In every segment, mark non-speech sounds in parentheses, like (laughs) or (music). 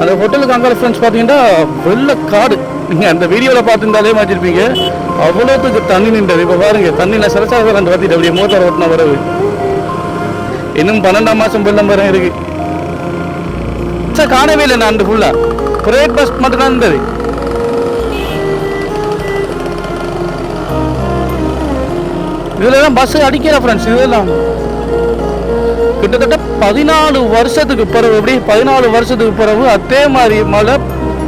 அந்த ஹோட்டலுக்கு அங்கே ஃப்ரெண்ட்ஸ் பார்த்தீங்கன்னா வெள்ள காடு. நீங்கள் அந்த வீடியோவில் பார்த்துருந்தாலே மாற்றிருப்பீங்க அவ்வளோத்துக்கு தண்ணி நின்றது. இப்போ பாருங்க தண்ணியில் சிறசாக அந்த பார்த்துட்டு அப்படியே மோட்டார் ஓட்டின வரவு. இன்னும் பன்னெண்டாம் மாதம் வெள்ளம் வர இருக்கு. சார் காணவே இல்லை நான் அந்த ஃபுல்லாக பிரைவேட் பஸ் மட்டும்தான் இருந்தது. இதுலலாம் பஸ் அடிக்கிற ஃப்ரெண்ட்ஸ் இதெல்லாம் கிட்டத்தட்ட பதினாலு வருஷத்துக்கு பிறகு எப்படி? பதினாலு வருஷத்துக்கு பிறகு அதே மாதிரி மழை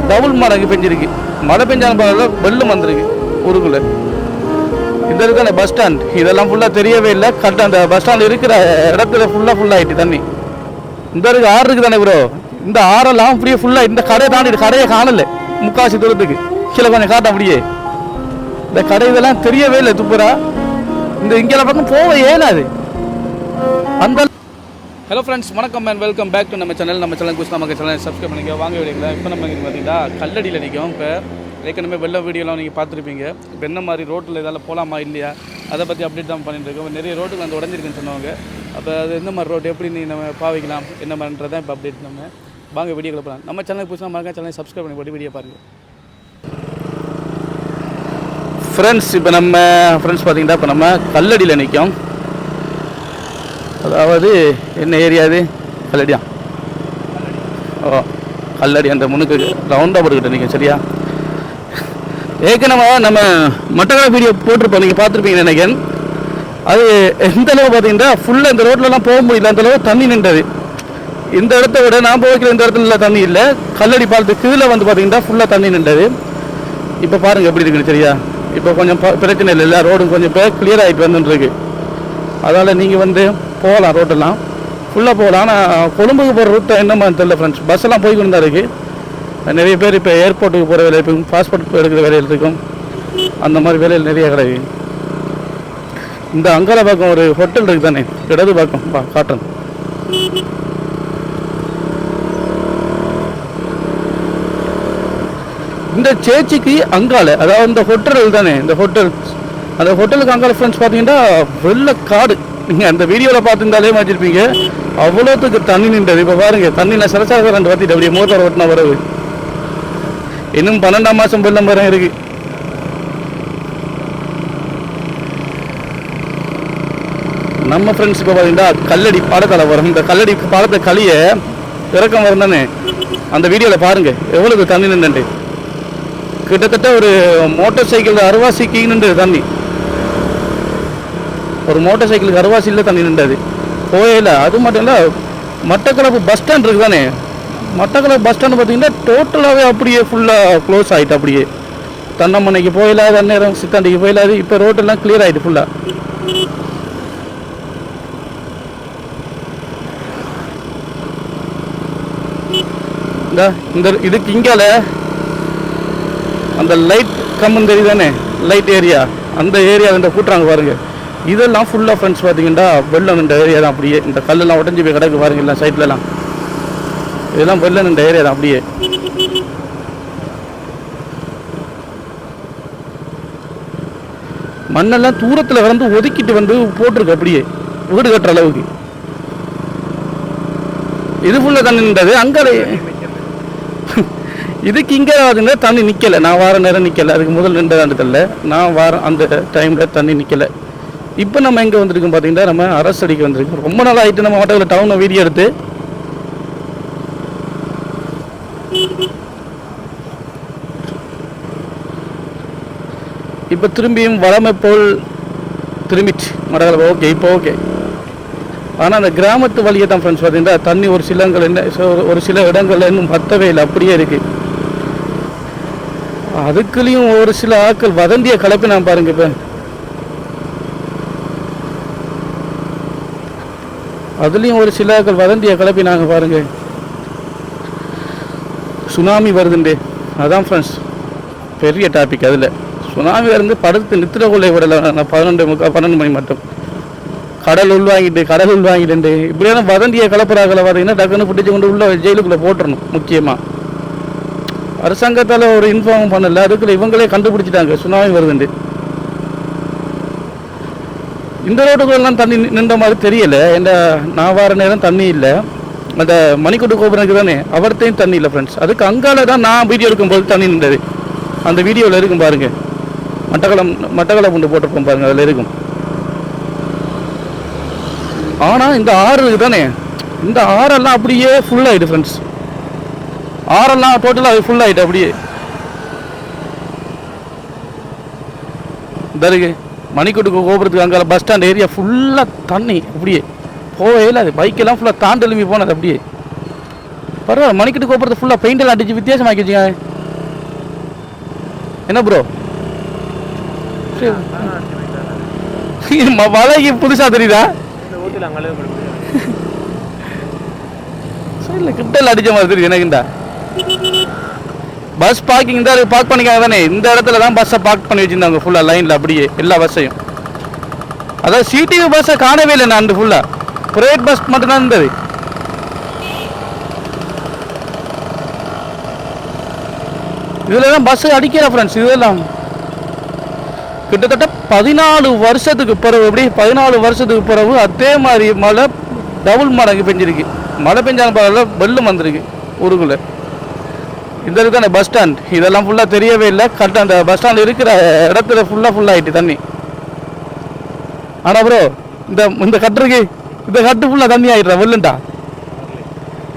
டபுள் மடங்கு பெஞ்சிருக்கு. மழை பெஞ்சாலும் பரவாயில்ல வெள்ளம் வந்திருக்கு ஊருக்குள்ள. இந்த இருக்க அந்த பஸ் ஸ்டாண்ட் இதெல்லாம் ஃபுல்லாக தெரியவே இல்லை. கரெக்டாக அந்த பஸ் ஸ்டாண்ட் இருக்கிற இடத்துல ஃபுல்லாக ஃபுல்லாகிட்டு தண்ணி. இந்த இருக்கு ஆறு இருக்கு தானே ப்ரோ இந்த ஆறெல்லாம் அப்படியே ஃபுல்லாக இந்த கடையை தாண்டி கடையை காணல. முக்காசி தூரத்துக்கு. கீழே கொஞ்சம் காட்ட அப்படியே. இந்த கடை இதெல்லாம் தெரியவே இல்லை துப்புரா. இந்த இங்கே பக்கம் போக ஏனாது அந்த ஹலோ ஃப்ரெண்ட்ஸ் வணக்கம் அண்ட் வெல்கம் பேக் டு நம்ம சேனல் நம்ம சேனல் குஸ் நமக்கு சேனல் சப்ஸ்கிரைப் பண்ணிக்க வாங்க விடுங்களா இப்போ நம்ம இங்கே பார்த்தீங்கன்னா கல்லடியில் நிற்கும். இப்போ ஏற்கனவே வெள்ள வீடியோலாம் நீங்கள் பார்த்துருப்பீங்க. இப்போ என்ன மாதிரி ரோட்டில் இதால் போகலாமா இல்லையா அதை பற்றி அப்டேட் தான் பண்ணிட்டுருக்கோம் நிறைய ரோட்டுக்கு வந்து உடஞ்சிருக்குன்னு சொன்னவங்க. அப்போ அது எந்த மாதிரி ரோடு எப்படி நீ நம்ம பாவிக்கலாம் என்ன மாதிரின்றதான் இப்போ அப்டேட் நம்ம வாங்க வீடியோ போகலாம் நம்ம சேனல் புதுசாக மறக்க சேனலை சப்ஸ்கிரைப் பண்ணி போட்டு வீடியோ பாருங்கள் ஃப்ரெண்ட்ஸ் இப்போ நம்ம ஃப்ரெண்ட்ஸ் பார்த்தீங்கன்னா இப்போ நம்ம கல்லடியில் நிற்கும். அதாவது என்ன ஏரியா இது? கல்லடியா. ஓ கல்லடி அந்த முன்னுக்கு ரவுண்டாக போட்டுக்கிட்டு நிற்கும் சரியா? ஏற்கனவே நம்ம மட்டக்கள வீடியோ போட்டிருப்போம் நீங்கள் பார்த்துருப்பீங்க நினைக்கிறேன். அது எந்த அளவு பார்த்தீங்கன்னா ஃபுல்லாக இந்த ரோட்லலாம் போக முடியல அந்த அளவு தண்ணி நின்றது. இந்த இடத்த விட நான் போய்க்கிற இந்த இடத்துல தண்ணி இல்லை. கல்லடி பாலத்துக்கு கீழே வந்து பார்த்தீங்கன்னா ஃபுல்லாக தண்ணி நின்றது. இப்போ பாருங்கள் எப்படி இருக்குன்னு சரியா? இப்போ கொஞ்சம் பிரச்சனை இல்லை இல்லை ரோடு கொஞ்சம் இப்போ கிளியர் ஆகிட்டு வந்துருக்கு அதனால் நீங்கள் வந்து போகலாம் ரோட்டெல்லாம் ஃபுல்லாக போகலாம். ஆனால் கொழும்புக்கு போகிற ரூட்டை என்னமா தெரியல ஃப்ரெண்ட்ஸ் பஸ்ஸெல்லாம் போய் கொண்டு தான் இருக்குது நிறைய பேர் இப்போ ஏர்போர்ட்டுக்கு போகிற வேலை இருக்கும் பாஸ்போர்ட் எடுக்கிற வேலையில் இருக்கும். அந்த மாதிரி வேலையில் நிறைய கிடையாது இந்த அங்கால பக்கம் ஒரு ஹோட்டல் இருக்குது தானே இடது பக்கம். பா காட்டுறேன் இந்த சேச்சிக்கு அங்கால அதாவது இந்த ஹோட்டல் தானே இந்த ஹோட்டல் அந்த ஹோட்டலுக்கு அங்கால ஃப்ரெண்ட்ஸ் பார்த்தீங்கன்னா வெள்ள காடு. நீங்கள் அந்த வீடியோவில் பார்த்துருந்தாலே மாற்றிருப்பீங்க அவ்வளோத்துக்கு தண்ணி நின்றது. இப்போ பாருங்க தண்ணியில் சிறசாக ரெண்டு பார்த்துட்டு அப்படியே மோட்டார் ஓட்டின வரவு இன்னும் பன்னெண்டாம் மாதம் வெள்ளம் வர இருக்கு. நம்ம ஃப்ரெண்ட்ஸ் இப்போ பார்த்தீங்கன்னா கல்லடி பாடத்தில் வரும். இந்த கல்லடி பாடத்தை களியை இறக்கம் வரும் தானே? அந்த வீடியோவில் பாருங்க எவ்வளவு தண்ணி நின்றுண்டு கிட்டத்தட்ட ஒரு மோட்டார் சைக்கிள் அருவாசிக்கு நின்று தண்ணி. ஒரு மோட்டார் சைக்கிளுக்கு இல்லை தண்ணி நின்றது. போயில அது மட்டும் இல்லை மட்டக்களப்பு பஸ் ஸ்டாண்ட் இருக்குது தானே? மட்டக்களப்பு பஸ் ஸ்டாண்ட் பார்த்தீங்கன்னா டோட்டலாகவே அப்படியே ஃபுல்லாக க்ளோஸ் ஆகிட்டு அப்படியே. தன்னம்மனைக்கு போயிடாது அந்நேரம் சித்தாண்டிக்கு போயிடாது இப்போ ரோட்டெல்லாம் கிளியர் ஆகிட்டு ஃபுல்லாக இந்த இந்த இதுக்கு இங்கால அந்த லைட் கம்மன் தெரியுதானே? லைட் ஏரியா அந்த ஏரியா இந்த கூட்டுறாங்க பாருங்க. இதெல்லாம் ஃபுல்லாக ஃப்ரெண்ட்ஸ் பார்த்தீங்கன்னா வெள்ளம் நின்ற ஏரியா தான் அப்படியே. இந்த கல்லெல்லாம் உடஞ்சி போய் கிடக்கு பாருங்க சைட்லலாம் இதெல்லாம் வெள்ளம் நின்ற ஏரியா தான் அப்படியே. மண்ணெல்லாம் தூரத்தில் வந்து ஒதுக்கிட்டு வந்து போட்டிருக்கு அப்படியே. வீடு கட்டுற அளவுக்கு. இது ஃபுல்லாக தண்ணி நின்றது. அங்கே (laughs) இதுக்கு இங்கே அதுங்க தண்ணி நிற்கலை நான் வார நேரம் நிற்கலை அதுக்கு முதல் நின்றதாண்டு தெரியல. நான் வாரம் அந்த டைமில் தண்ணி நிற்கலை இப்போ நம்ம எங்கே வந்திருக்கோம் பார்த்தீங்கன்னா நம்ம அரசடிக்கு வந்திருக்கோம். ரொம்ப நாள் ஆகிட்டு நம்ம ஆட்டோவில் டவுனை வீடியோ எடுத்து. இப்போ திரும்பியும் வளமை போல் திரும்பிச்சு மடகளை ஓகே இப்போ ஓகே ஆனால் அந்த கிராமத்து வழியை தான் ஃப்ரெண்ட்ஸ் பார்த்தீங்கன்னா தண்ணி ஒரு சிலங்கள் என்ன ஒரு- ஒரு சில இடங்கள்ல இன்னும் பத்தவே இல்லை அப்படியே இருக்குது அதுக்குள்ளேயும் ஒரு சில ஆட்கள் வதந்திய கலப்பி நான் பாருங்க இப்போ. அதுலேயும் ஒரு சில வதந்தியை கிளப்பி நாங்கள் பாருங்கள் சுனாமி வருதுண்டே. அதான் ஃப்ரெண்ட்ஸ் பெரிய டாபிக் அதில். சுனாமி வந்து படுத்து நித்திரக்குள்ளே விடலை. நான் பதினொன்று முக்கா பன்னெண்டு மணி மட்டும். கடல் உள்வாங்கிட்டு கடல் உள்வாங்கிட்டு இப்படியான வதந்தியை கலப்புறாக்களை பார்த்தீங்கன்னா டக்குன்னு பிடிச்சி கொண்டு உள்ள ஜெயிலுக்குள்ளே போட்டுறணும் முக்கியமாக அரசாங்கத்தால் ஒரு இன்ஃபார்ம் பண்ணல. அதுக்குள்ள இவங்களே கண்டுபிடிச்சிட்டாங்க. சுனாமி வருதுண்டு. இந்த ரோட்டுக்குள்ளெல்லாம் தண்ணி நின்ற மாதிரி தெரியல. இந்த நான் வர நேரம் தண்ணி இல்லை. அந்த மணிக்கூட்டு கோபுரம் தானே அவர்த்தையும் தண்ணி இல்லை ஃப்ரெண்ட்ஸ் அதுக்கு அங்கால தான் நான் வீடியோ எடுக்கும்போது தண்ணி நின்றது. அந்த வீடியோவில் இருக்கும் பாருங்க. மட்டக்களம் மட்டக்களம் கொண்டு போட்டிருப்போம் பாருங்க அதில் இருக்கும். ஆனால் இந்த ஆறு இருக்குது தானே இந்த ஆறெல்லாம் அப்படியே ஃபுல் ஃப்ரெண்ட்ஸ் ஆறெல்லாம் டோட்டலாக ஃபுல் ஆகிட்டு அப்படியே. இந்த இருக்கு மணிக்கூட்டுக்கு கோபுரத்துக்கு அங்கே பஸ் ஸ்டாண்ட் ஏரியா ஃபுல்லாக தண்ணி அப்படியே. போகவே இல்லை அது. பைக்கெல்லாம் ஃபுல்லாக தாண்டு எழுப்பி போனது அப்படியே. பரவாயில்ல மணிக்கட்டு கோபுரத்தை ஃபுல்லாக பெயிண்டெல்லாம் அடிச்சு வித்தியாசமாக்கி வச்சுங்க என்ன ப்ரோ வலைக்கு புதுசாக தெரியுதா? இல்லை கிட்டல் அடிச்ச மாதிரி தெரியுது. எனக்குண்டா பஸ் பார்க்கிங் தான் அது பார்க் பண்ணிக்காங்க தானே? இந்த இடத்துல தான் பஸ்ஸை பார்க் பண்ணி வச்சிருந்தாங்க ஃபுல்லாக லைனில் அப்படியே எல்லா பஸ்ஸையும் அதாவது சிடிவி பஸ்ஸை காணவே இல்லை நான் அந்த ஃபுல்லாக ப்ரைவேட் பஸ் மட்டும்தான் இருந்தது. இதில் தான் பஸ்ஸு அடிக்கிற ஃப்ரெண்ட்ஸ் இதெல்லாம் கிட்டத்தட்ட பதினாலு வருஷத்துக்கு பிறகு எப்படி? பதினாலு வருஷத்துக்கு பிறகு அதே மாதிரி மழை டபுள் மடங்கு பெஞ்சிருக்கு. மழை பெஞ்சாலும் பரவாயில்ல வெள்ளம் வந்திருக்கு ஊருக்குள்ளே. இந்த அந்த பஸ் ஸ்டாண்ட் இதெல்லாம் ஃபுல்லாக தெரியவே இல்லை. கரெக்டாக அந்த பஸ் ஸ்டாண்ட் இருக்கிற இடத்துல ஃபுல்லாக ஃபுல்லாகிட்டு தண்ணி. ஆனால் ப்ரோ இந்த இந்த கட்டுருக்கு இந்த கட்டு ஃபுல்லாக தண்ணி ஆகிடுறா வெள்ளண்டா.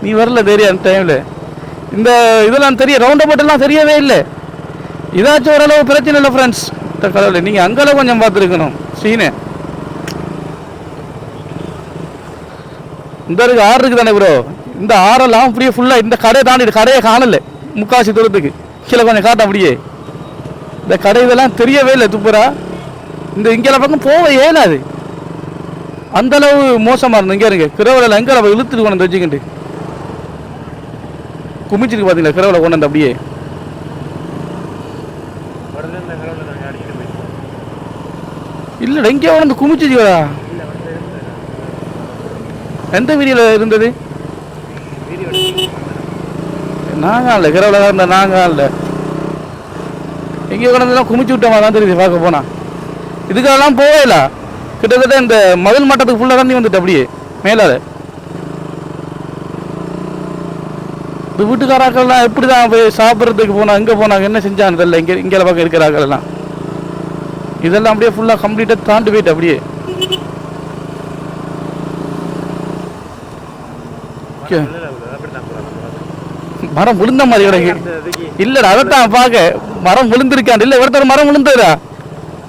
நீ வரல தெரியும் அந்த டைமில் இந்த இதெல்லாம் தெரிய ரவுண்ட் அபவுட்டெல்லாம் தெரியவே இல்லை. இதாச்சும் ஓரளவு பிரச்சனை இல்லை ஃப்ரெண்ட்ஸ் கடவுளே நீங்கள் அங்கெல்லாம் கொஞ்சம் பார்த்துருக்கணும். சீனு. இந்த இருக்கு ஆறு இருக்கு தானே ப்ரோ இந்த ஆறெல்லாம் அப்படியே ஃபுல்லாக இந்த கடையை தாண்டிட்டு கடையை காணலை. முக்காசி தூரத்துக்கு. கீழே கொஞ்சம் காட்ட அப்படியே. இந்த கடை இதெல்லாம் தெரியவே இல்லை துப்புரா. இந்த இங்கே பக்கம் போக இயலாது. அந்தளவு மோசமாக இருந்தது. இங்கே இருங்க. கிரவலில் எங்கே நம்ம இழுத்துட்டு கொண்டு வந்து வச்சுக்கிட்டு குமிச்சிருக்கு பார்த்தீங்களா? கிரவலை கொண்டு வந்து அப்படியே. இல்லைடா இங்கே கொண்டு வந்து குமிச்சிச்சுக்கடா எந்த வீடியோவில் இருந்தது? நாங்கள் இல்லை கிரவல தான் இருந்தேன் நாங்கள் இல்லை எங்கே கொண்டு குமிச்சு விட்டோமா தான் தெரியுது பார்க்க போனா. இதுக்கெல்லாம் போவே இல்லை கிட்டத்தட்ட இந்த மதில் மட்டத்துக்கு ஃபுல்லாக தண்ணி வந்துட்டு அப்படியே மேலால. இந்த வீட்டுக்காராக்கள்லாம் எப்படி தான் போய் சாப்பிட்றதுக்கு போனா எங்கே போனாங்க என்ன செஞ்சாங்க தெரியல. இங்கே இங்கே பக்கம் இருக்கிறார்கள் எல்லாம் இதெல்லாம் அப்படியே ஃபுல்லாக கம்ப்ளீட்டாக தாண்டி போயிட்டு அப்படியே. (laughs) ஓகே மரம் விழுந்த மாதிரி கிடக்கு. அதுக்கு இல்லடா அதைத்தான் பார்க்க. மரம் விழுந்திருக்கான். இல்ல ஒருத்தர் மரம் விழுந்ததா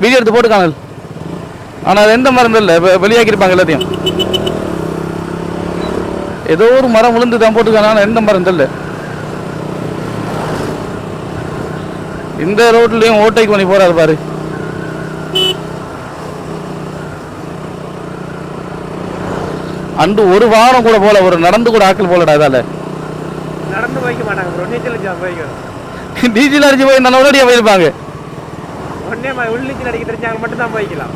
வீடியோ எடுத்து போட்டுக்கானல் ஆனா அது எந்த மரம் இல்ல வெளியாக்கிருப்பாங்க எல்லாத்தையும். ஏதோ ஒரு மரம் விழுந்து தான் போட்டுக்கான ஆனா எந்த மரம் தெரியல. இந்த ரோட்லயும் ஓட்டைக்கு பண்ணி போறாரு பாரு. அன்று ஒரு வாரம் கூட போல ஒரு நடந்து கூட ஆக்கள் போலடா அதால நடந்து போய்க்க மாட்டாங்க ப்ரோ நீச்சல் ஜாம் போய்க்கணும். டீசல் அடிச்சு போய் நல்லபடியா போயிருப்பாங்க. ஒன்னே மாதிரி உள் நீச்சல் அடிக்க தெரிஞ்சாங்க மட்டும் தான் போய்க்கலாம்.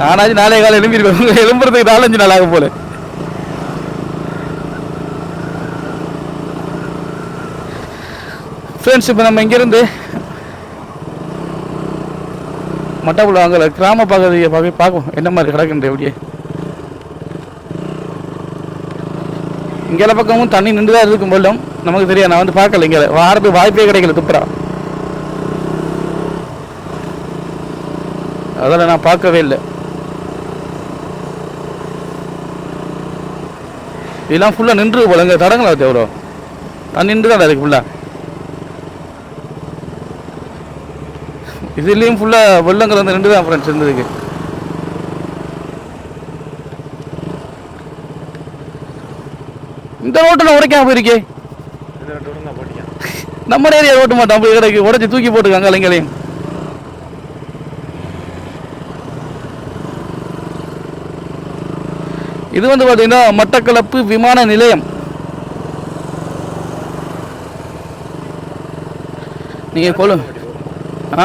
நானாச்சும் நாளை காலை எழும்பிருப்பேன் எழும்புறதுக்கு நாலஞ்சு நாள் ஆகும் போல. ஃப்ரெண்ட்ஸ் இப்போ நம்ம இங்கேருந்து மட்டக்குள்ள அங்கே கிராம பகுதியை பார்க்க பார்க்கும் என்ன மாதிரி கிடக்குன்ற எப்படியே. இங்கே பக்கமும் தண்ணி நின்று தான் இருக்கும் போலும் நமக்கு தெரியாது. நான் வந்து பார்க்கல இங்கே வாரத்துக்கு வாய்ப்பே கிடைக்கல துப்புரா அதெல்லாம் நான் பார்க்கவே இல்லை. இதெல்லாம் ஃபுல்லாக நின்று போல. இங்கே தடங்களா தேவரோ தண்ணி நின்று தான் இருக்கு ஃபுல்லாக இதுலேயும் ஃபுல்லாக வெள்ளங்கள் வந்து நின்று தான் ஃப்ரெண்ட்ஸ் இருந்ததுக்கு இந்த ரோட்டில் உடைக்காம போயிருக்கே. நம்ம ஏரியா ஓட்ட மாட்டோம் போய் கிடக்கு. உடச்சி தூக்கி போட்டுக்காங்க அலைங்களையும் இது வந்து பார்த்தீங்கன்னா மட்டக்களப்பு விமான நிலையம். நீங்கள் கொழு ஆ?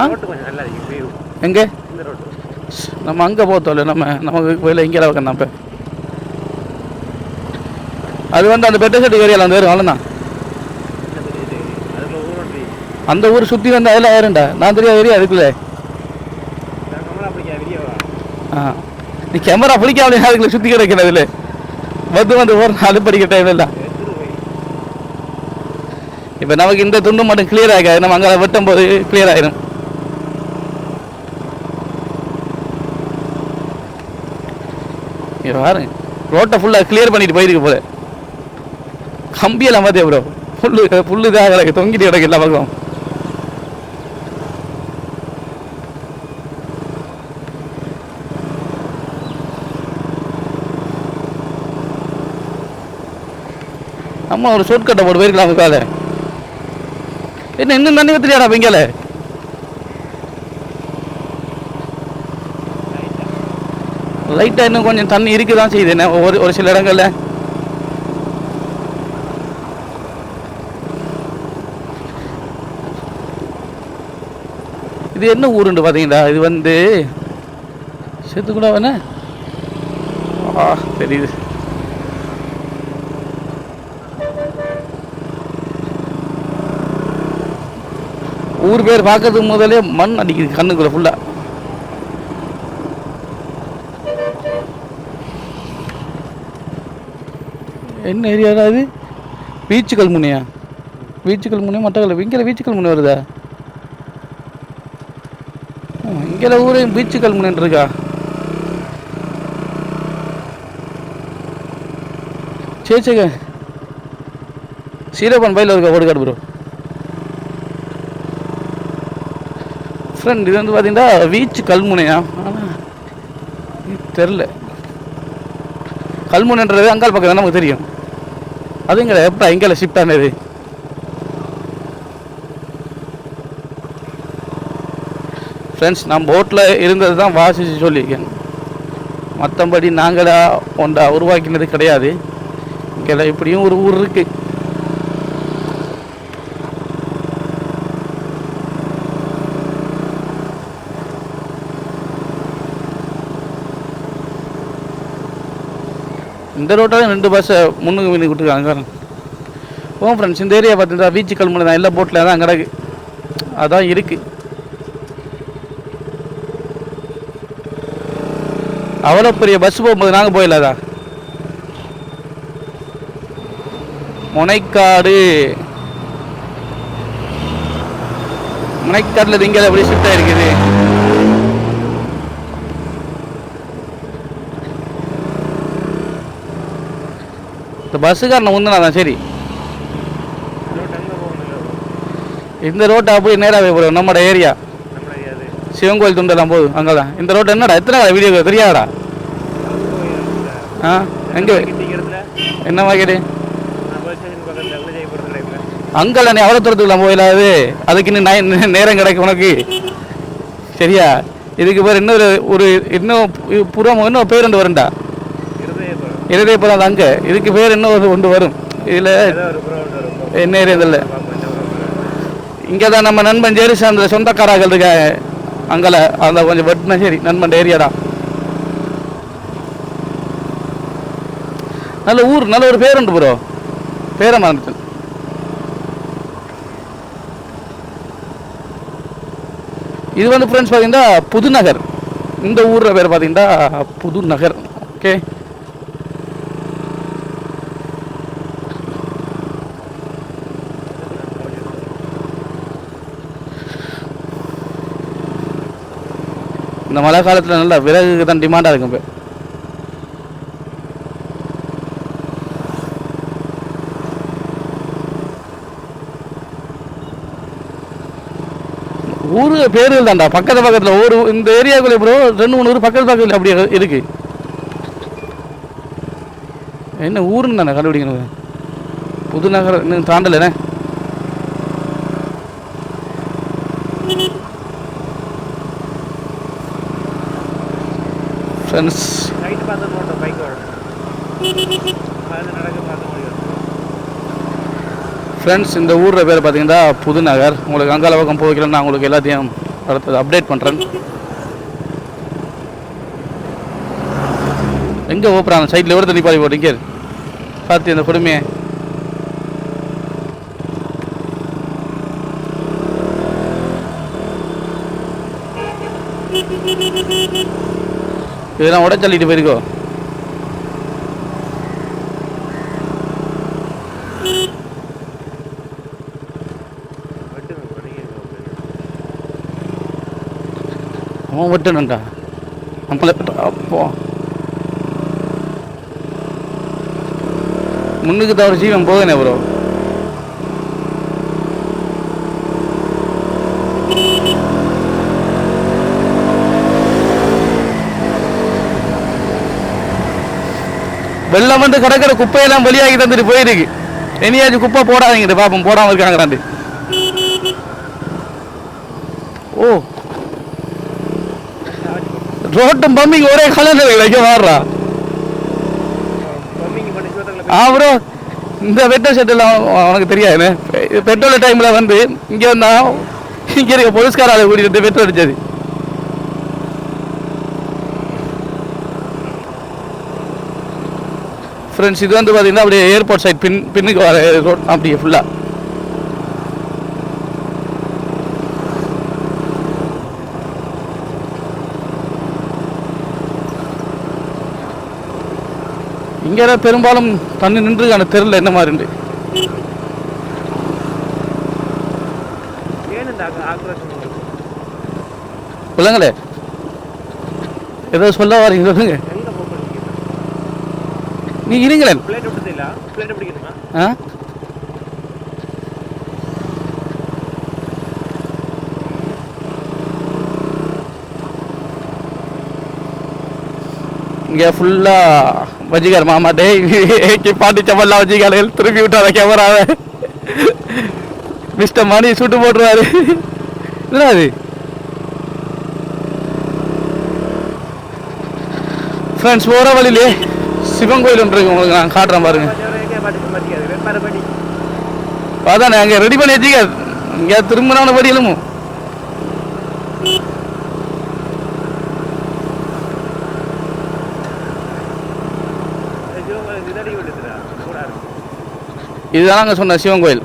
எங்கே? நம்ம அங்கே போத்தோம்ல நம்ம நமக்கு இங்கே வைக்கணும் நம்ம. அது வந்து அந்த பெட்ட செட்டு ஏரியாவில் அந்த வரும் அவ்வளோதான் அந்த ஊர் சுற்றி வந்து அதில் ஏறுண்டா நான் தெரியாத ஏரியா இருக்குல்ல ஆ. நீ கேமரா பிடிக்காமலே அதுக்குள்ள சுற்றி கிடக்கிறதுல வந்து வந்து ஒரு நாள் படிக்க டைம் இல்லை இப்போ நமக்கு இந்த துண்டு மட்டும் கிளியர் ஆகாது நம்ம அங்கே வெட்டும் போது கிளியர் ஆயிடும் இங்க பாருங்க ரோட்டை ஃபுல்லாக கிளியர் பண்ணிட்டு போயிருக்கு போல. கம்பியெல்லாம் பார்த்தே ப்ரோ? புல்லு புல்லு தான் கிடக்கு தொங்கிட்டு கிடக்கு எல்லா பக்கம் அம்மா ஒரு ஷார்ட் கட்டை போட்டு போயிருக்கலாம் அதுக்கால என்ன இன்னும் தண்ணி ஊற்றுறியாடா பெங்கால லைட்டாக இன்னும் கொஞ்சம் தண்ணி இருக்குதான் செய்யுது என்ன? ஒரு ஒரு சில இடங்களில். இது என்ன ஊருண்டு பார்த்தீங்களா? இது வந்து செத்து கூட ஆ தெரியுது. ஊர் பேர் பார்க்கறதுக்கு முதலே மண் அடிக்குது கண்ணுக்குள்ள ஃபுல்லாக என்ன ஏரியாடா அது பீச்சுக்கல் முனையா? பீச்சுக்கல் முனையா மட்டக்கல் இங்கே பீச்சுக்கல் முனை வருதா? சில ஊரையும் பீச்சுக்கல் நின்றுருக்கா இருக்கா சரி சரி சீரப்பன் பையில் இருக்கா? ஓடுகாடு ப்ரோ. ஃப்ரெண்ட் இது வந்து பார்த்தீங்கன்னா வீச்சு கல்முனையா? தெரில. கல்முனைன்றது அங்கால் பக்கம் தான் நமக்கு தெரியும். அதுங்கிற எப்போ எங்கே ஷிஃப்ட் ஆனது? ஃப்ரெண்ட்ஸ் நான் போட்டில் இருந்தது தான் வாசித்து சொல்லியிருக்கேன். மற்றபடி நாங்களாக ஒன்றா உருவாக்கினது கிடையாது. இங்கே இப்படியும் ஒரு ஊர் இருக்குது இந்த ரோட்டால ரெண்டு பஸ்ஸை முன்னுக்கு மீன் விட்டுருக்காங்க ஓ ஃப்ரெண்ட்ஸ் இந்த ஏரியா பார்த்தீங்கன்னா பீச்சு கல்முனை தான். எல்லா போட்டில் தான் கிடக்கு. அதான் இருக்குது அவ்வளோ பெரிய பஸ் போகும்போது நாங்கள் போயிடலாதா முனைக்காடு. முனைக்காட்டில் இங்கே எப்படி ஷிஃப்ட் ஆயிருக்குது. இந்த பஸ்ஸுக்காரனை முந்தினா தான் சரி. இந்த ரோட்டை அப்படியே நேராகவே போகிறோம் நம்மளோட ஏரியா சிவன் கோயில் துண்டெல்லாம் போகுது அங்கே தான் இந்த ரோட்டு என்னடா? எத்தனை வீடியோ தெரியாதடா? ஆ எங்கே? என்ன மார்க்கெட்டு நான் அங்கே நீ அவ்வளோ தூரத்துக்குலாம் போயிடாது அதுக்கு இன்னும் நேரம் கிடைக்கும் உனக்கு. சரியா? இதுக்கு பேர் இன்னொரு ஒரு இன்னும் பு- புறம் இன்னும் பேர் ஒன்று வரும்டா. இருதயபுரம் அது அங்கே. இதுக்கு பேர் இன்னும் ஒன்று வரும். இதில் என்ன ஏரியா இதில்? இங்கே தான் நம்ம நண்பன் ஜெரிசா அந்த சொந்தக்காராக இருக்காங்க. அங்கல அந்த கொஞ்சம் வெட்டினா சரி நண்பன் ஏரியாடா நல்ல ஊர் நல்ல ஒரு பேருண்டு ப்ரோ. பேரை மறந்துட்டேன். இது வந்து ஃப்ரெண்ட்ஸ் பார்த்தீங்கன்னா புதுநகர். இந்த ஊரில் பேர் பார்த்தீங்கன்னா புதுநகர். ஓகே இந்த மழை காலத்தில் நல்லா விறகுக்கு தான் டிமாண்டாக இருக்கும் இப்போ. ஊரு பேருகள் தான்டா பக்கத்து பக்கத்தில் ஒரு இந்த ஏரியாக்குள்ளே ப்ரோ ரெண்டு மூணு ஊர் பக்கத்து பக்கத்தில் அப்படி இருக்கு. என்ன ஊருன்னு தானே கண்டுபிடிக்கணும் புதுநகர் இன்னும் தாண்டலைண்ணே ஃப்ரெண்ட்ஸ் நைட்டு பார்த்து போட்டோம் பைக் வரும் அது நடக்க ஃப்ரெண்ட்ஸ் இந்த ஊரில் பேர் பார்த்தீங்கன்னா புதுநகர். உங்களுக்கு அங்கால பக்கம் போய்க்கலாம் நான் உங்களுக்கு எல்லாத்தையும் அடுத்தது அப்டேட் பண்ணுறேன் எங்கே ஓப்புறாங்க சைட்டில் எவ்வளோ தண்ணி பாதி போட்டீங்க பார்த்து இந்த கொடுமையை. இதெல்லாம் உடச்சல்லிட்டு போயிருக்கோ? விட்டணுண்டா நம்மளை அப்போ. முன்னுக்கு தவிர ஜீவன் போகனே ப்ரோ வெள்ளம் வந்து கிடக்கிற குப்பையெல்லாம் வெளியாகி தந்துட்டு போயிருக்கு. இனியாச்சும் குப்பை போடாதீங்க பாப்போம். போடாமல் இருக்காங்கடாண்டு ஓ. ரோட்டும் பம்பிங் ஒரே கலர் இங்கே மாறுறா பம்மிங்க பண்ணி சோத்தங்களை ஆ ப்ரோ இந்த பெட்ரோல் ஷெட்டில் உனக்கு தெரியாது பெட்ரோல் டைமில் வந்து இங்கே வந்தா இங்கே இருக்க போலீஸ்காரால கூட்டிட்டு பெட்ரோல் அடிச்சது. ஃப்ரெண்ட்ஸ் இது வந்து பார்த்தீங்கன்னா அப்படியே ஏர்போர்ட் சைட் பின் பின்னுக்கு வர ரோட் அப்படியே ஃபுல்லாக இங்கே பெரும்பாலும் தண்ணி நின்று அந்த தெருவில் என்ன மாதிரி? சொல்லுங்களே ஏதோ சொல்ல வரீங்க சொல்லுங்க. நீ இருங்களேன் ஆ? இங்கே ஃபுல்லாக வஜிகார் மாமா டே ஏகே பாட்டு சப்பல்லாம் வஜிகார் திருப்பி விட்டார கேமராவை. மிஸ்டர் மணி சுட்டு போட்டுருவாரு. என்ன அது ஃப்ரெண்ட்ஸ் போகிற வழியிலே சிவன் கோயில் ஒன்று இருக்கு உங்களுக்கு நான் காட்டுறேன் பாருங்க. அதானே அங்கே ரெடி பண்ணி வச்சுக்க. இங்கே திரும்பினவன படி எழுமோ இதடி விழுதுடா கூட இருக்கு இதுதான் அங்கே சொன்ன சிவன் கோயில்.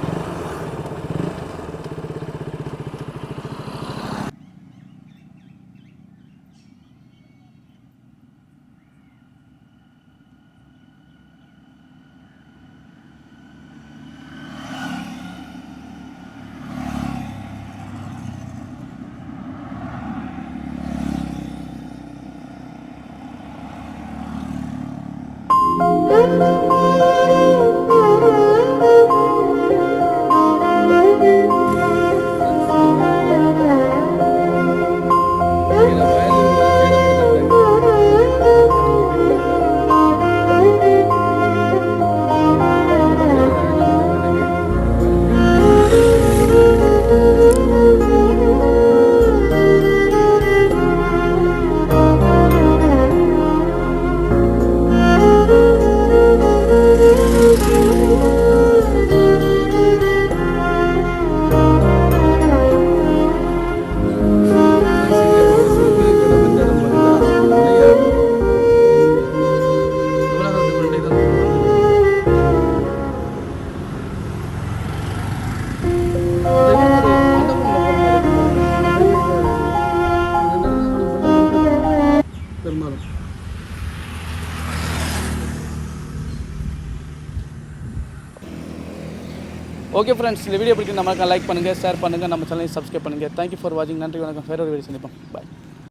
ஃப்ரெண்ட்ஸ் இந்த வீடியோ பிடிக்கும் நம்ம லைக் பண்ணுங்கள் ஷேர் பண்ணுங்கள் நம்ம சேனலை சப்ஸ்கிரைப் பண்ணுங்கள் தேங்க்யூ ஃபார் வாட்சிங் நன்றி வணக்கம். வேற ஒரு வீடியோ சந்திப்போம்.